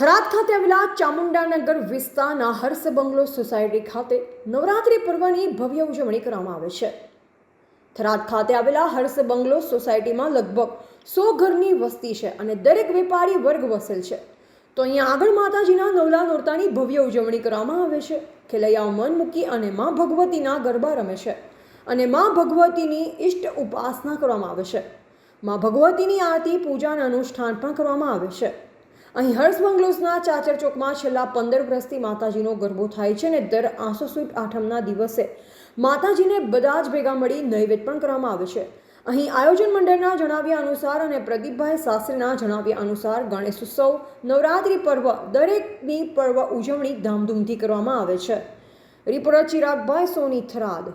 થરાદ ખાતે આવેલા ચામુંડાનગર વિસ્તારના હર્ષ બંગલો સોસાયટી ખાતે નવરાત્રિ પર્વની ભવ્ય ઉજવણી કરવામાં આવે છે. થરાદ ખાતે આવેલા હર્ષ બંગલો સોસાયટીમાં લગભગ સો ઘરની વસ્તી છે અને દરેક વેપારી વર્ગ વસેલ છે. તો અહીંયા આગળ માતાજીના નવલા નોરતાની ભવ્ય ઉજવણી કરવામાં આવે છે. ખેલૈયાઓ મન મૂકી અને મા ભગવતીના ગરબા રમે છે અને મા ભગવતીની ઇષ્ટ ઉપાસના કરવામાં આવે છે. મા ભગવતીની આરતી, પૂજાના અનુષ્ઠાન પણ કરવામાં આવે છે. અહીં હર્ષ બંગલોઝના ચાચર ચોકમાં છેલ્લા પંદર વર્ષથી માતાજીનો ગરબો થાય છે અને દર આસો સુદ આઠમના દિવસે માતાજીને બધા જ ભેગા મળી નૈવેદ્ય પણ કરવામાં આવે છે. અહીં આયોજન મંડળના જણાવ્યા અનુસાર અને પ્રદીપભાઈ શાસ્ત્રીના જણાવ્યા અનુસાર ગણેશ ઉત્સવ, નવરાત્રિ પર્વ દરેકની પર્વ ઉજવણી ધામધૂમથી કરવામાં આવે છે. રિપોર્ટર ચિરાગભાઈ સોની થરાદ.